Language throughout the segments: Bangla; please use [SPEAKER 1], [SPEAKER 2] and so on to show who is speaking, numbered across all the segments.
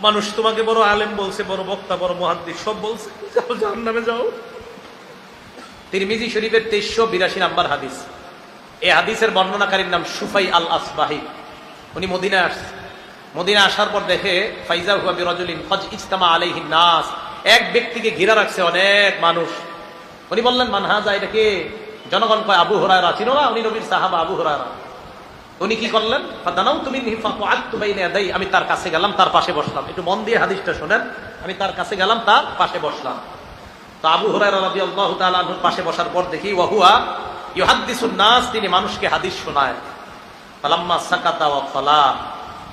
[SPEAKER 1] মানুষ তোমাকে বড় আলেম বলছে, বড় বক্তা, বড় মহাদ্দিস, সব বলছে। যাও জাহান নামে যাও। তিরমিজি শরীফের তেইশশো বিরাশি নাম্বার হাদিস। এই হাদিসের বর্ণনাকারীর নাম সুফাই আল আসবাহি উনি মদিনায় আসছে। মদিনা আসার পর দেখে, ফাইজা হুয়াবি রজলিন ফজ ইস্তামা আলাইহিন নাস। এক ব্যক্তিকে ঘিরা রাখছে অনেক মানুষ। উনি বললেন, মানহাজা, এটা কে? জনগণ কয়, আবু হরায়রা। চিনো না? উনি নবীর সাহাবা আবু হরায়রা। উনি কি করলেন? দানাও তুমি আমি তার কাছে গেলাম, তার পাশে বসলাম। একটু মন দিয়ে হাদিসটা শোনেন। আমি তার কাছে গেলাম, তার পাশে বসলাম। তো আবু আনহুর পাশে বসার পর দেখি নাস, তিনি মানুষকে হাদিস শোনায়। সাকাতা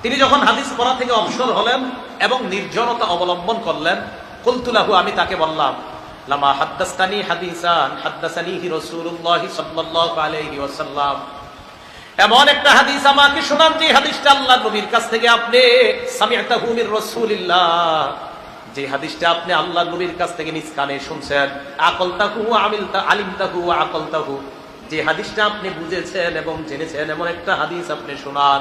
[SPEAKER 1] তিনি যখন হাদিস পড়া থেকে অবসর হলেন এবং নির্জনতা অবলম্বন করলেন কুলতুলাহু আমি তাকে বললাম, লামা হাদ্দাস্তানি হাদিসান, হাদ্দাসানিহি রাসূলুল্লাহ সাল্লাল্লাহু আলাইহি ওয়াসাল্লাম। এমন একটা হাদিস আমাকে শোনান যে হাদিসটা আল্লাহ নবীর কাছ থেকে আপনি, সামিআতাহু মির রাসূলিল্লাহ। যে হাদিসটা আপনি আল্লাহ নবীর কাছ থেকে নিজ কানে শুনছেন, আকলতাহু আমিলতা, আলিমতাহু আকলতাহু। যে হাদিসটা আপনি বুঝেছেন এবং জেনেছেন, এমন একটা হাদিস আপনি শোনান।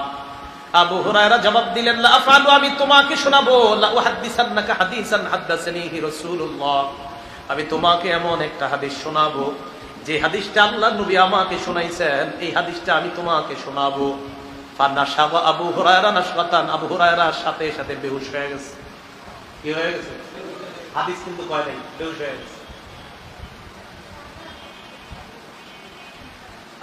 [SPEAKER 1] আবু হুরায়রা জবাব দিলেন, লা আফআলু, আমি তোমাকে শোনাবো। লা উহাদ্দিসান্নাকা হাদিসান হাদ্দাসানিহি রাসূলুল্লাহ। আমি তোমাকে এমন একটা হাদিস শোনাবো যে হাদিসটা আল্লাহ নবী আমাকে শোনাইছেন, এই হাদিসটা আমি তোমাকে শোনাবো। আবু হুরায়রা নাশরাতান আবু হুরায়রার সাথে সাথে বেহুশ হয়ে গেছে। কি হয়ে গেছে? হাদিস কিন্তু কয় নাই, বেহুশ হয়ে গেছে।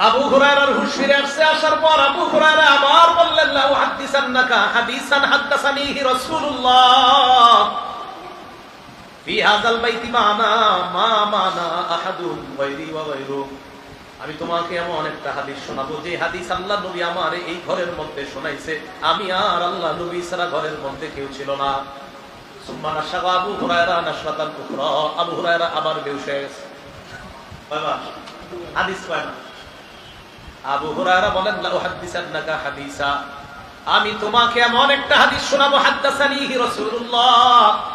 [SPEAKER 1] আবু হুরায়রার হুশ ফিরে আসছে, আসার পর আবু হুরায়রা আবার বললেন লা উহাদ্দিসান্নাকা হাদিসান হাদ্দাসানিহি রাসূলুল্লাহ ফি হাযাল বাইতি মানা মা মানা আহাদুন গায়রি ওয়া গায়রু আমি তোমাকে এমন একটা হাদিস শোনাবো, যে হাদিস আল্লাহ নবী আমার এই ঘরের মধ্যে শোনাইছে। আমি আর আল্লাহ নবী ছাড়া ঘরের মধ্যে কেউ ছিল না। হুরায়রা আবু হুরায়রা হাদিস আবু হুরায়রা হাদিসা। আমি তোমাকে এমন একটা হাদিস শোনাবো রাসূলুল্লাহ।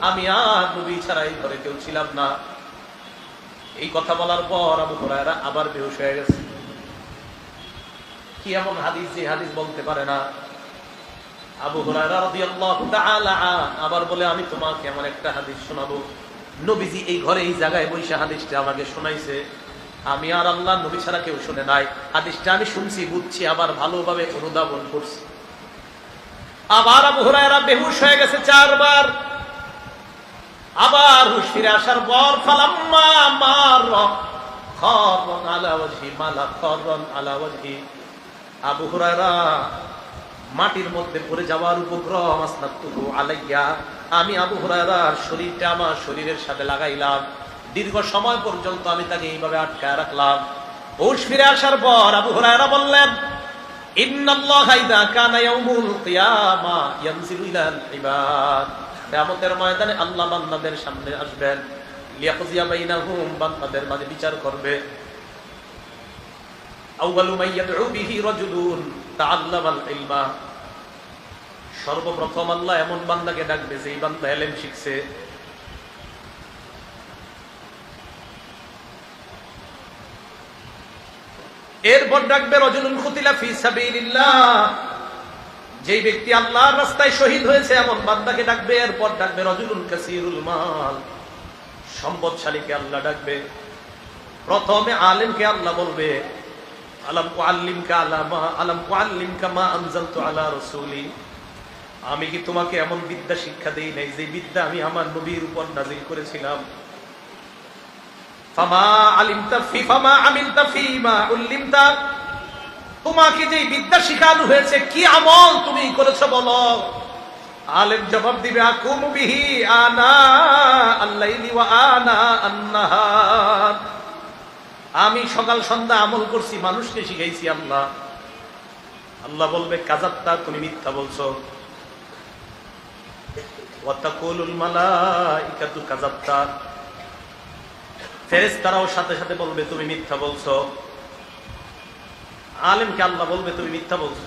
[SPEAKER 1] আমি আর নবী এই ঘরে কেউ ছিলাম না। এই কথা বলার পর আবু আবার হয়ে গেছে। কি এমন হাদিস যে হাদিস বলতে পারে না? আবু আবার বলে, আমি তোমাকে এমন একটা হাদিস শোনাবো। নবীজি এই ঘরে, এই জায়গায় বৈশা হাদিসটা আমাকে শোনাইছে। আমি আর আল্লাহ নবী ছাড়া কেউ শুনে নাই। হাদিসটা আমি শুনছি, বুঝছি, আবার ভালোভাবে অনুধাবন করছি। আবার আবু হুরায়রা বেহুশ হয়ে গেছে চারবার। আবার হুশ ফিরে আসার পর ফালাম্মা মার খরন আলা মালা খরন আলা ওয়াজহি। আবু হুরায়রা মাটির মধ্যে পড়ে যাওয়ার উপক্রম আসনাতুহু আলাইয়া আমি আবু হুরায়রার শরীরটা আমার শরীরের সাথে লাগাইলাম। দীর্ঘ সময় পর্যন্ত আমি তাকে এইভাবে আটকায় রাখলাম। হুশ ফিরে আসার পর আবু হুরায়রা বললেন আল্লাহ সামনে আসবেন। মাঝে বিচার করবে। সর্বপ্রথম আল্লাহ এমন বান্দাকে ডাকবে যে বান্দা এলেম শিখছে। এরপর ডাকবে রজনুল খুতিলা ফি সাবিলিল্লাহ। যেই ব্যক্তি আল্লাহর রাস্তায় শহীদ হয়েছে, এমন বান্দাকে ডাকবে, এরপর ডাকবে, রজুলুন কাসিরুল মাল। সম্পদশালীকে আল্লাহ ডাকবে। প্রথমে আলেমকে আল্লাহ বলবে, আলাম আমি কি তোমাকে এমন বিদ্যা শিক্ষা দেই নাই, যে বিদ্যা আমি আমার নবীর উপর নাজিল করেছিলাম? ফামা উল্লিমতা। তোমাকে যে বিদ্যা শিখানো হয়েছে, কি আমল তুমি করেছ বলো? আলেম জবাব দিবে আনা আনা আমি সকাল সন্ধ্যা আমল করছি, মানুষকে শিখাইছি আল্লাহ। আল্লাহ বলবে কাজাত্তা তুমি মিথ্যা বলছো। ওয়াতাকুলুল মালাইকাতু কাজাত্তা ফেরেশতারাও সাথে সাথে বলবে, তুমি মিথ্যা বলছো। আলেমকে আল্লাহ বলবে, তুমি মিথ্যা বলছো।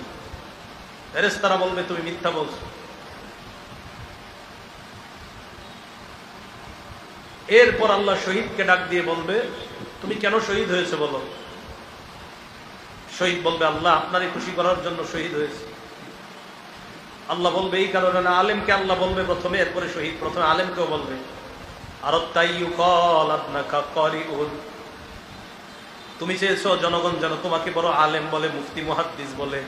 [SPEAKER 1] ফেরেশতারা বলবে, তুমি মিথ্যা বলছো। এরপর আল্লাহ শহীদকে ডাক দিয়ে বলবে, তুমি কেন শহীদ হয়েছে বলো? শহীদ বলবে, আল্লাহ আপনারই খুশি করার জন্য শহীদ হয়েছে। আল্লাহ বলবে, এই কারণে আলেমকে আল্লাহ বলবে প্রথমে, এরপরে শহীদ। প্রথমে আলেমকেও বলবে। আর তুমি চেয়েছ জনগণ যেন তোমাকে বড় আলেম বলে মুফতি মুহাদ্দিস বলে।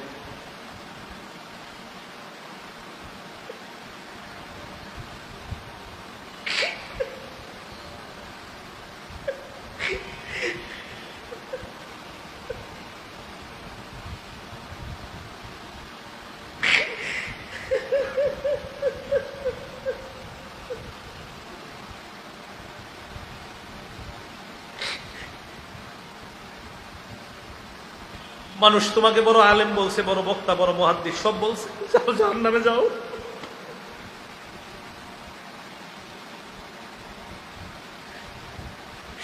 [SPEAKER 1] মানুষ তোমাকে বড় আলেম বলছে, বড় বক্তা, বড় মহাদ্দিস, সব বলছে। যাও জাহান নামে যাও।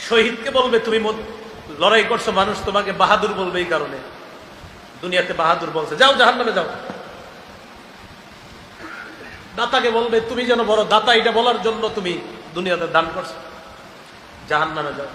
[SPEAKER 1] শহীদকে বলবে, তুমি লড়াই করছ, মানুষ তোমাকে বাহাদুর বলবে এই কারণে। দুনিয়াতে বাহাদুর বলছে, যাও জাহান নামে যাও। দাতাকে বলবে, তুমি যেন বড় দাতা, এটা বলার জন্য তুমি দুনিয়াতে দান করছ। জাহান নামে যাও।